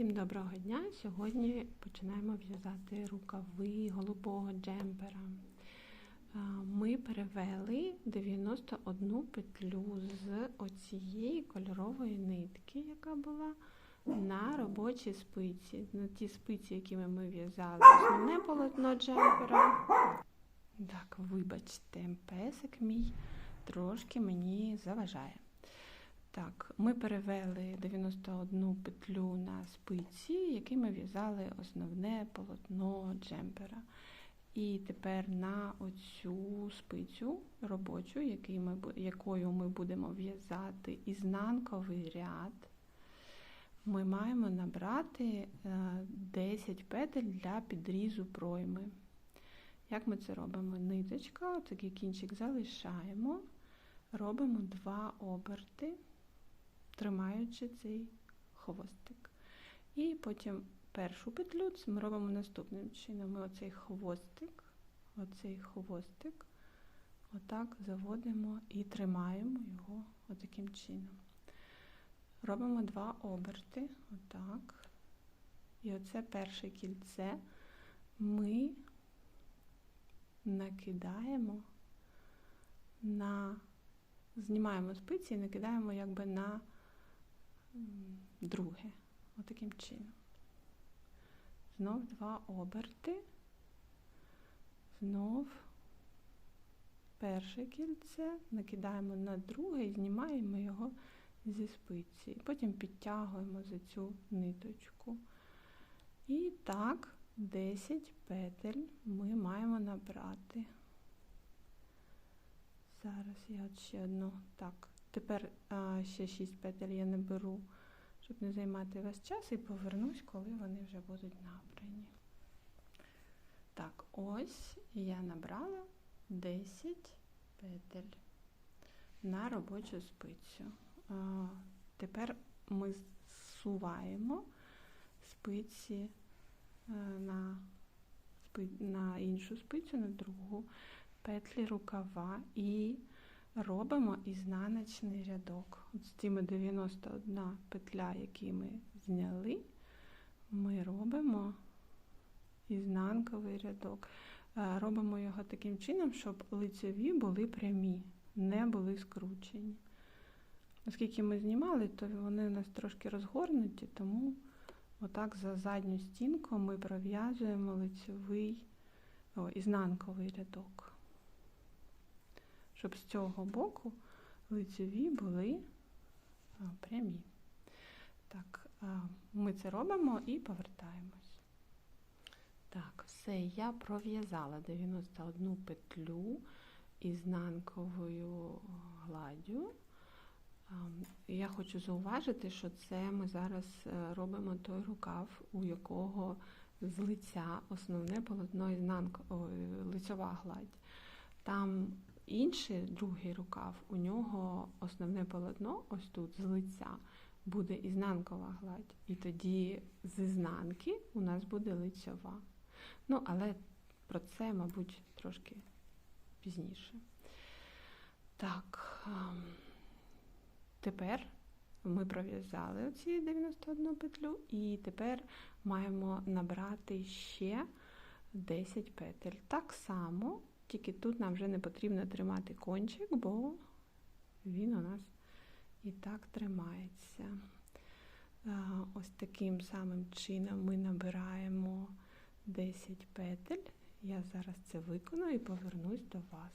Всім доброго дня! Сьогодні починаємо в'язати рукави голубого джемпера. Ми перевели 91 петлю з оцієї кольорової нитки, яка була на робочі спиці. На ті спиці, якими ми в'язали основне полотно джемпера. Так, вибачте, песик мій трошки мені заважає. Так, ми перевели 91 петлю на спиці, якими в'язали основне полотно джемпера. І тепер на оцю спицю робочу, ми, якою ми будемо в'язати ізнанковий ряд, ми маємо набрати е, 10 петель для підрізу пройми. Як ми це робимо? Ниточка, такий кінчик залишаємо, робимо два оберти тримаючи цей хвостик. І потім першу петлю ми робимо наступним чином. Ми оцей хвостик, оцей хвостик, отак заводимо і тримаємо його отаким чином. Робимо два оберти, отак. І оце перше кільце ми накидаємо на, знімаємо спиці і накидаємо якби на друге, отаким чином. Знов два оберти, знов перше кільце, накидаємо на друге і знімаємо його зі спиці. Потім підтягуємо за цю ниточку. І так, 10 петель ми маємо набрати. Зараз я от ще одну. Так, тепер а, ще 6 петель я не беру, щоб не займати весь час, і повернусь, коли вони вже будуть набрані. Так, ось я набрала 10 петель на робочу спицю. А, тепер ми зсуваємо спиці е, на, на іншу спицю, на другу петлі рукава і робимо ізнаночний рядок. От з цими 91 петля, які ми зняли, ми робимо ізнанковий рядок. Е, Робимо його таким чином, щоб лицеві були прямі, не були скручені. Оскільки ми знімали, то вони у нас трошки розгорнуті, тому отак за задню стінку ми пров'язуємо лицевий о, ізнанковий рядок щоб з цього боку лицеві були прямі. Так, ми це робимо і повертаємось. Так, все, я пров'язала 91 петлю ізнанковою гладдю. Я хочу зауважити, що це ми зараз е, робимо той рукав, у якого з лиця основне полотно ізнанко, лицьова гладь. Там інший другий рукав, у нього основне полотно, ось тут з лиця, буде ізнанкова гладь. І тоді з ізнанки у нас буде лицьова. Ну, але про це, мабуть, трошки пізніше. Так, ем, тепер ми пров'язали оці 91 петлю, і тепер маємо набрати ще 10 петель. Так само тільки тут нам вже не потрібно тримати кончик, бо він у нас і так тримається. Ось таким самим чином ми набираємо 10 петель. Я зараз це виконую і повернусь до вас.